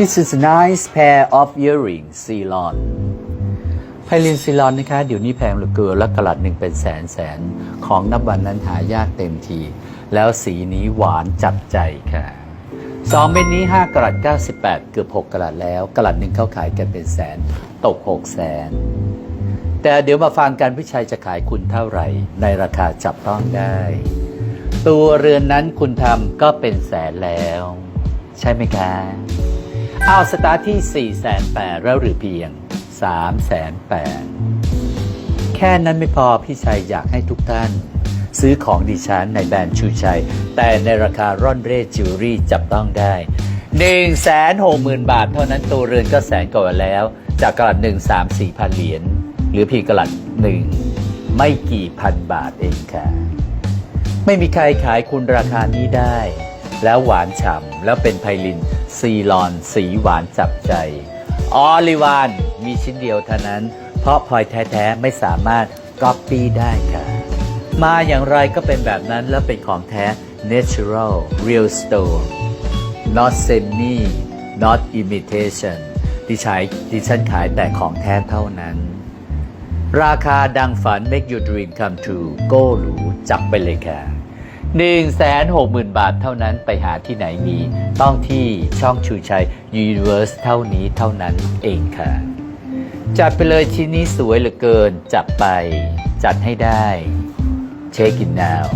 This is a nice pair of earrings Ceylon ไพลินซีลอนนะคะเดี๋ยวนี้แพงเหลือเกินและกะลัดหนึ่งเป็นแสนแสน ของนับวันนั้นหายากเต็มที แล้วสีนี้หวานจับใจค่ะสองเม็ดนี้ 5กะลัด98 เกือบ 6กะลัดแล้วกะลัดหนึ่งเขาขายกันเป็นแสน ตก 6 แสน แต่เดี๋ยวมาฟังกันพี่ชัยจะขายคุณเท่าไหร่ ในราคาจับต้องได้ ตัวเรือนนั้นคุณทำก็เป็นแสนแล้ว ใช่ไหมคะ อาสตาร์ทที่ 4 8 0 0 0แล้วหรือเพียง 3 8 0 0 0แค่นั้นไม่พอพี่ชัยอยากให้ทุกท่าน ซื้อของดิฉันในแบรนด์ชูชัย แต่ในราคาร่อนเร่จิวเวลรี่จับต้องได้ 1 6 0 0 0 0 บาท เท่านั้นตัวเรือนก็แสนกว่าแล้ว จากกระลัด1 3 4พันเหรียญหรือเพียงกระลัดหนึ่งไม่กี่พันบาทเองค่ะ ไม่มีใครขายคุณราคานี้ได้ แล้วหวานฉ่ำแล้วเป็นไพลิน ซีลอน สีหวานจับใจ ออลิวานมีชิ้นเดียวเท่านั้น เพราะพลอยแท้ ๆ ไม่สามารถก๊อปปี้ได้ค่ะ มาอย่างไรก็เป็นแบบนั้นแล้วเป็นของแท้ natural real stone not semi not imitation ที่ใช้ดิฉันขายแต่ของแท้เท่านั้น ราคาดังฝัน make your dream come true โก้หรูจับไปเลยค่ะ 1 6 0 0 0 0 บาทเท่านั้นไปหาที่ไหนมี ต้องที่ช่องชูชัย Universe เท่านี้เท่านั้นเองค่ะ จัดไปเลยชิ้นนี้สวยเหลือเกิน จับไป จัดให้ได้ Check it now